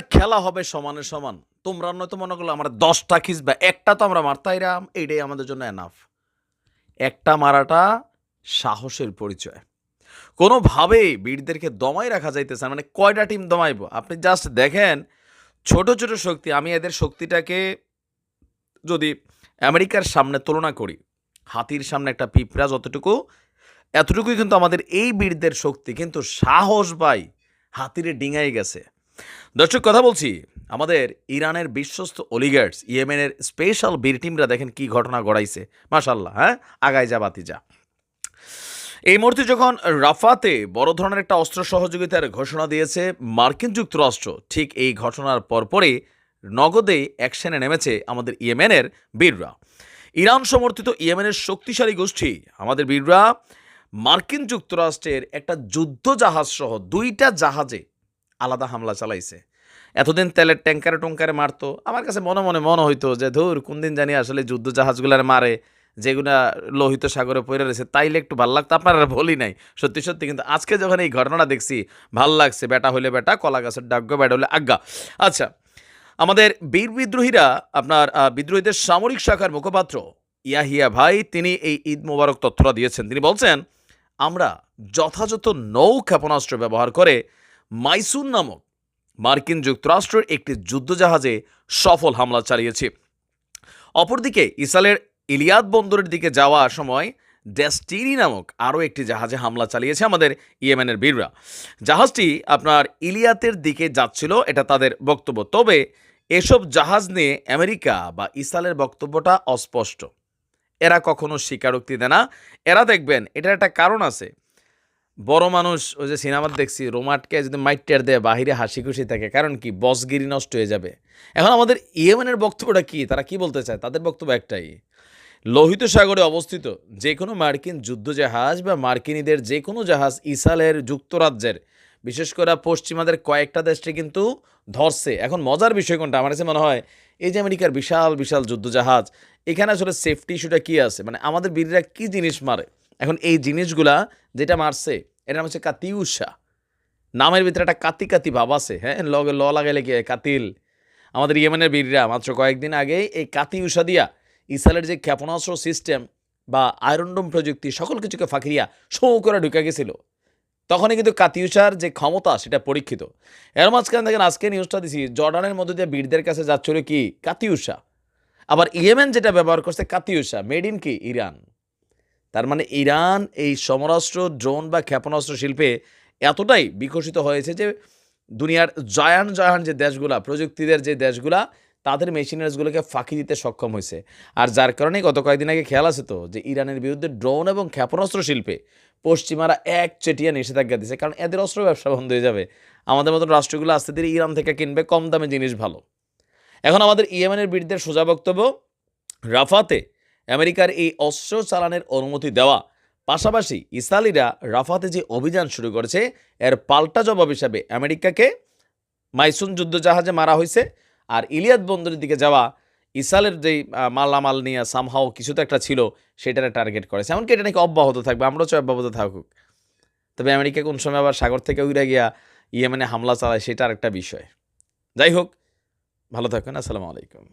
খেলা হবে সমানে সমান। তোমরা নয়তো মনে করল আমরা দশটা খিসবা একটা তো আমরা মারতাইরাম এইটাই আমাদের জন্য এনাফ একটা মারাটা সাহসের পরিচয়। কোনোভাবে বীরদেরকে দমাই রাখা যাইতেছে। মানে কয়টা টিম দমাইব? আপনি জাস্ট দেখেন, ছোট ছোট শক্তি, আমি এদের শক্তিটাকে যদি আমেরিকার সামনে তুলনা করি, হাতির সামনে একটা পিঁপড়া যতটুকু, এতটুকুই কিন্তু আমাদের এই বীরদের শক্তি, কিন্তু সাহস ভাই, হাতিরে ডিঙাই গেছে। দর্শক, কথা বলছি, আমাদের ইরানের বিশ্বস্ত অলিগার্ডস ইয়েমেনের স্পেশাল বীর টিমরা দেখেন কি ঘটনা গড়াইছে। মাশাল্লাহ হ্যাঁ? আগায় যা বাতি যা এই মুহূর্তে যখন রাফাতে বড় ধরনের একটা অস্ত্র সহযোগিতার ঘোষণা দিয়েছে মার্কিন যুক্তরাষ্ট্র, ঠিক এই ঘটনার পরপরই নগদে অ্যাকশনে নেমেছে আমাদের ইয়েমেনের বীররা। ইরান সমর্থিত ইয়েমেনের শক্তিশালী গোষ্ঠী, আমাদের বীররা, মার্কিন যুক্তরাষ্ট্রের একটা যুদ্ধ জাহাজ সহ দুইটা জাহাজে আলাদা হামলা চালাইছে। এতদিন তেলের ট্যাঙ্কারে টঙ্কারে মারতো। আমার কাছে মনে মনে মনে হইতো যে, ধুর, কোন দিন জানি আসলে যুদ্ধ জাহাজগুলার মারে, যেগুলা লোহিত সাগরে পড়ে রয়েছে, তাইলে একটু ভালো লাগতো। আপনারা বলি নাই। সত্যি সত্যি, কিন্তু আজকে যখন এই ঘটনাটা দেখছি, ভালো লাগছে, বেটা হইলে বেটা, কলা গাছের ডাগ্য বেটা হলে আজ্ঞা আচ্ছা আমাদের বীর বিদ্রোহীরা আপনার বিদ্রোহীদের সামরিক শাখার মুখপাত্র ইয়াহিয়া ভাই, তিনি এই ঈদ মোবারক তথ্যটা দিয়েছেন। তিনি বলছেন, আমরা যথাযথ নৌ ক্ষেপণাস্ত্র ব্যবহার করে মাইসুন নামক মার্কিন যুক্তরাষ্ট্রের একটি যুদ্ধজাহাজে সফল হামলা চালিয়েছে। অপরদিকে ইসরায়েলের ইলিয়াদ বন্দরের দিকে যাওয়ার সময় ডেস্টিনি নামক আরও একটি জাহাজে হামলা চালিয়েছে আমাদের ইয়েমেনের বীররা। জাহাজটি আপনার ইলিয়াতের দিকে যাচ্ছিল, এটা তাদের বক্তব্য। তবে এসব জাহাজ নিয়ে আমেরিকা বা ইসরায়েলের বক্তব্যটা অস্পষ্ট। এরা কখনো স্বীকারোক্তি দেয় না। এরা দেখবেন, এটার একটা কারণ আছে। বড় মানুষ, ওই যে সিনেমার দেখছি, রোমাটকে যদি মাইটের দেয়, বাহিরে হাসি খুশি থাকে, কারণ কি? বসগিরি নষ্ট হয়ে যাবে। এখন আমাদের ইয়েমেনের বক্তব্যটা কি? তারা কি বলতে চায়? তাদের বক্তব্য একটাই। লোহিত সাগরে অবস্থিত যে কোনো মার্কিন যুদ্ধজাহাজ বা মার্কিনীদের যে কোনো জাহাজ ইসরায়েলের যুক্তরাজ্যের, বিশেষ করে পশ্চিমাদের কয়েকটা দেশটি কিন্তু ধরছে। এখন মজার বিষয় কোনটা? আমার কাছে মনে হয়, এই যে আমেরিকার বিশাল বিশাল যুদ্ধজাহাজ, এখানে আসলে সেফটি ইস্যুটা কী আছে? মানে আমাদের বীররা কী জিনিস মারে? এখন এই জিনিসগুলা যেটা মারছে এটা নাম হচ্ছে কাতিউষা নামের ভিতরে একটা কাতি কাতি ভাব আছে হ্যাঁ? লগে ল লাগাইলে কি কাতিল। আমাদের ইয়েমেনের বীররা মাত্র কয়েকদিন আগেই এই কাতিউষা দিয়া ইসরায়েলের যে ক্ষেপণাস্ত্র সিস্টেম বা আয়রনডোম প্রযুক্তি সকল কিছুকে ফাঁকিয়া শো করে ঢুকে গেছিল। তখনই কিন্তু কাতিউষার যে ক্ষমতা সেটা পরীক্ষিত। এর মাঝখানে দেখেন আজকে নিউজটা দিছি, জর্ডানের মধ্যে দিয়ে বীরদের কাছে যাচ্ছিল কি? কাতিউষা আবার ইয়েমেন যেটা ব্যবহার করছে কাতিউষা মেড ইন কি? ইরান। তার মানে ইরান এই সমরাস্ত্র, ড্রোন বা ক্ষেপণাস্ত্র শিল্পে এতটাই বিকশিত হয়েছে যে দুনিয়ার জয়ান জয়ান যে দেশগুলা, প্রযুক্তিদের যে দেশগুলা, তাদের মেশিনারিজগুলোকে ফাঁকি দিতে সক্ষম হয়েছে। আর যার কারণে গত কয়েকদিন আগে খেয়াল আছে তো যে ইরানের বিরুদ্ধে ড্রোন এবং ক্ষেপণাস্ত্র শিল্পে পশ্চিমারা এক চেটিয়া নিষেধাজ্ঞা দিছে কারণ এদের অস্ত্র ব্যবসা বন্ধ হয়ে যাবে। আমাদের মতন রাষ্ট্রগুলো আস্তে ধীরে ইরান থেকে কিনবে, কম দামে জিনিস ভালো। এখন আমাদের ইয়েমেনের বিরুদ্ধে সোজা বক্তব্য, রাফাতে আমেরিকার এই অস্ত্র চালানের অনুমতি দেওয়া। পাশাপাশি ইসরায়েলিরা রাফাতে যে অভিযান শুরু করেছে, এর পাল্টা জবাব হিসাবে আমেরিকাকে মাইসুন যুদ্ধজাহাজে মারা হয়েছে। আর ইলিয়াদ বন্দরের দিকে যাওয়া, ইসরায়েলের যেই মালামাল নিয়ে সামহাও কিছু তো একটা ছিল, সেটারে টার্গেট করেছে। এমনকি এটা নাকি অব্যাহত থাকবে, আমরাও চাই অব্যাহত থাকুক। তবে আমেরিকা কোন সময় আবার সাগর থেকে উড়ে গিয়া ইয়েমেনে হামলা চালায়, সেটা আর একটা বিষয়। যাই হোক, ভালো থাকুন, আসসালামু আলাইকুম।